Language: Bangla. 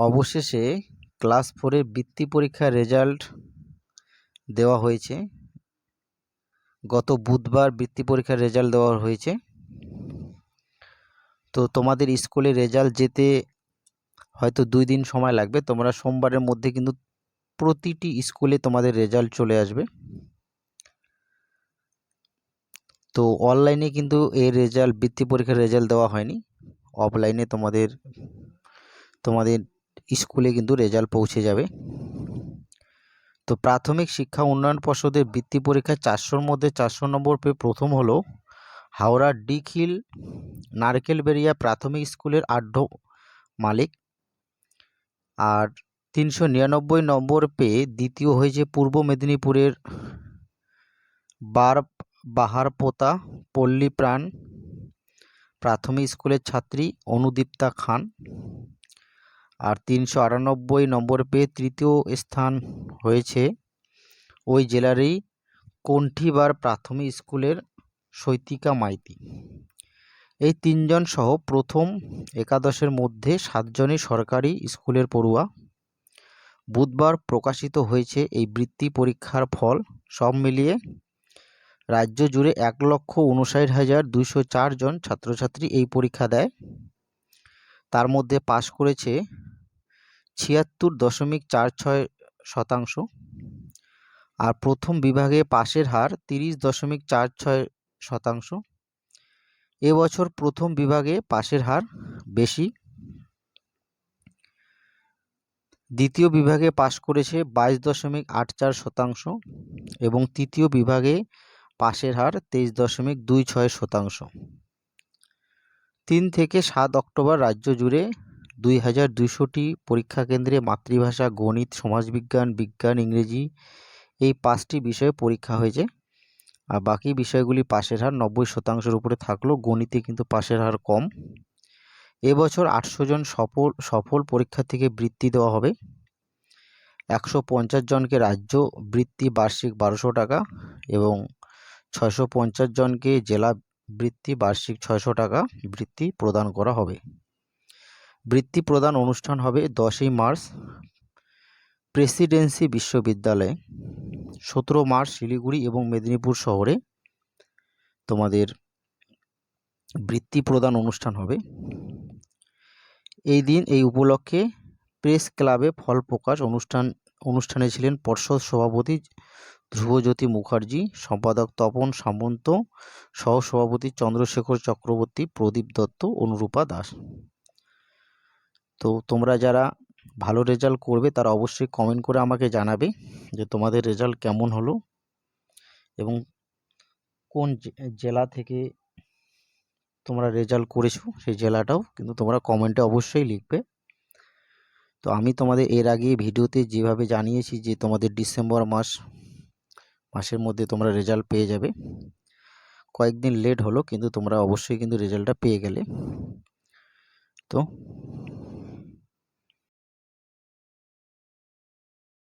অবশেষে ক্লাস ফোরের বৃত্তি পরীক্ষার রেজাল্ট দেওয়া হয়েছে। গত বুধবার বৃত্তি পরীক্ষার রেজাল্ট দেওয়া হয়েছে। তো তোমাদের স্কুলে রেজাল্ট যেতে হয়তো দুই দিন সময় লাগবে। তোমরা সোমবারের মধ্যে কিন্তু প্রতিটি স্কুলে তোমাদের রেজাল্ট চলে আসবে। তো অনলাইনে কিন্তু এর রেজাল্ট, বৃত্তি পরীক্ষার রেজাল্ট দেওয়া হয়নি। অফলাইনে তোমাদের তোমাদের স্কুলে কিন্তু রেজাল্ট পৌঁছে যাবে। তো প্রাথমিক শিক্ষা উন্নয়ন পর্ষদের বৃত্তি পরীক্ষায় চারশোর মধ্যে চারশো নম্বর পেয়ে প্রথম হলো হাওড়া ডিখিল নারকেলবেরিয়া প্রাথমিক স্কুলের আড্ড মালিক। আর তিনশো নিরানব্বই নম্বর পেয়ে দ্বিতীয় হয়েছে পূর্ব মেদিনীপুরের বার বাহারপোতা পল্লীপ্রাণ প্রাথমিক স্কুলের ছাত্রী অনুদীপ্তা খান। আর তিনশো আটানব্বই নম্বর পেয়ে তৃতীয় স্থান হয়েছে ওই জেলারই কণ্ঠিবার প্রাথমিক স্কুলের শৈতিকা মাইতি। এই তিনজন সহ প্রথম একাদশের মধ্যে সাতজনই সরকারি স্কুলের পড়ুয়া। বুধবার প্রকাশিত হয়েছে এই বৃত্তি পরীক্ষার ফল। সব মিলিয়ে রাজ্য জুড়ে এক লক্ষ উনষাট হাজার দুইশো চারজন ছাত্রছাত্রী এই পরীক্ষা দেয়। তার মধ্যে পাশ করেছে ছিয়াত্তর দশমিক চার ছয় শতাংশ। আর প্রথম বিভাগে পাশের হার তিরিশ দশমিক চার ছয় শতাংশ। এবছর প্রথম বিভাগে পাশের হার বেশি। দ্বিতীয় বিভাগে পাশ করেছে বাইশ দশমিক আট চার শতাংশ এবং তৃতীয় বিভাগে পাশের হার তেইশ দশমিক দুই ছয় শতাংশ। তিন থেকে সাত অক্টোবর রাজ্য জুড়ে দুই হাজার দুইশোটি পরীক্ষা কেন্দ্রে মাতৃভাষা, গণিত, সমাজবিজ্ঞান, বিজ্ঞান, ইংরেজি এই পাঁচটি বিষয়ে পরীক্ষা হয়েছে। আর বাকি বিষয়গুলি পাশের হার নব্বই শতাংশের উপরে থাকলেও গণিতে কিন্তু পাশের হার কম। এবছর আটশো জন সফল সফল পরীক্ষা পরীক্ষার্থীকে বৃত্তি দেওয়া হবে। একশো পঞ্চাশ জনকে রাজ্য বৃত্তি বার্ষিক বারোশো টাকা এবং ছয়শো পঞ্চাশ জনকে জেলা বৃত্তি বার্ষিক ছয়শো টাকা বৃত্তি প্রদান করা হবে। বৃত্তি প্রদান অনুষ্ঠান হবে দশই মার্চ প্রেসিডেন্সি বিশ্ববিদ্যালয়ে। সতেরো মার্চ শিলিগুড়ি এবং মেদিনীপুর শহরে তোমাদের বৃত্তি প্রদান অনুষ্ঠান হবে। এই দিন, এই উপলক্ষে প্রেস ক্লাবে ফল প্রকাশ অনুষ্ঠান, অনুষ্ঠানে ছিলেন পর্ষদ সভাপতি ধ্রুবজ্যোতি মুখার্জি, সম্পাদক তপন সামন্ত সহ সভাপতি চন্দ্রশেখর চক্রবর্তী, প্রদীপ দত্ত, অনুরূপা দাস। তো তোমরা যারা ভালো রেজাল্ট করবে, তারা অবশ্যই কমেন্ট করে আমাকে জানাবে যে তোমাদের রেজাল্ট কেমন হলো এবং কোন জেলা থেকে তোমরা রেজাল্ট করেছ সেই জেলাটাও কিন্তু তোমরা কমেন্টে অবশ্যই লিখবে। তো আমি তোমাদের এর আগে ভিডিওতে যেভাবে জানিয়েছি যে তোমাদের ডিসেম্বর মাস, মাসের মধ্যে তোমরা রেজাল্ট পেয়ে যাবে। কয়েকদিন লেট হলো, কিন্তু তোমরা অবশ্যই কিন্তু রেজাল্টটা পেয়ে গেলে। তো